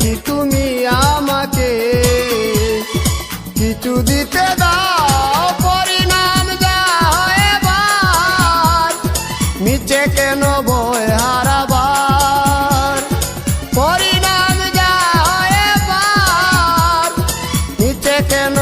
কি তুমি আমাকে। কিছু দিতে দাও, পরিণাম যা এবার। নিচে কেন বয় হারাবার? পরিণাম যা নিচে কেন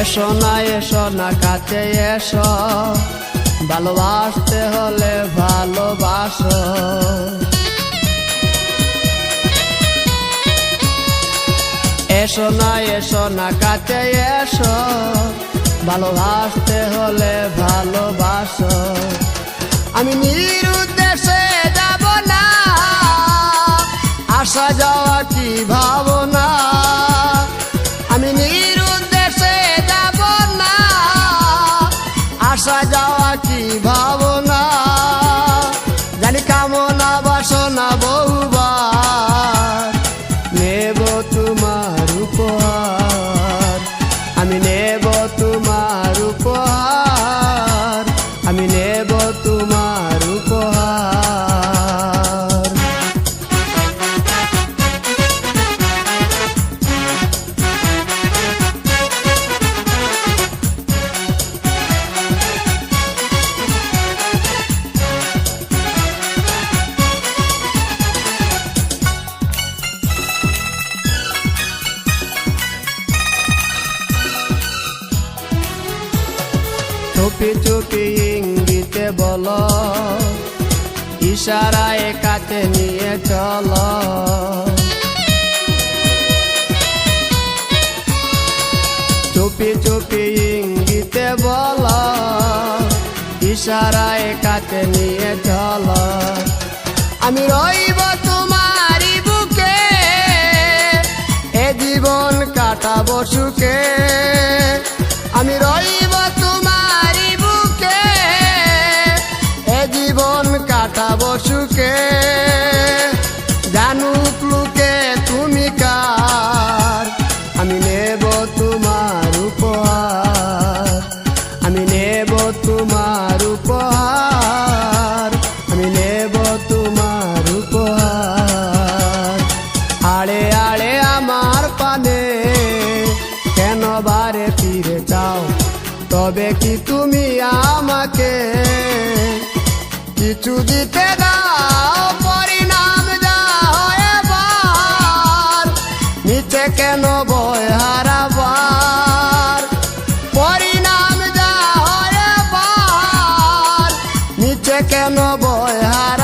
এসো না এসো না, কাছে এসো। ভালোবাসতে হলে ভালোবাসো। এসো না এসো না, কাছে এসো। ভালোবাসতে হলে ভালোবাসো। আমি নিরুদ্দেশে যাব না, আসা যাওয়া কি ভাবনা? আসা যাওয়া কি ভাবনা, জানি কামনা, বাসনা বহুবার। নেব তোমার উপহার, আমি নেব তোমার উপহার। চুপি চুপি ইঙ্গিতে বলো, ইশারায় কাছে নিয়ে চল। চুপি চুপি ইঙ্গিতে বলো, ইশারায় কাছে নিয়ে চলো। আমি রইব তোমারই বুকে, এ জীবন কাটাবো সুখে। তবে কি তুমি আমাকে কিছু দিতে দাও, পরিণাম যা এবার? নিচে কেন বয় হারাবার? পরিণাম যা হয় এবার? নিচে কেন বয় হারাবার?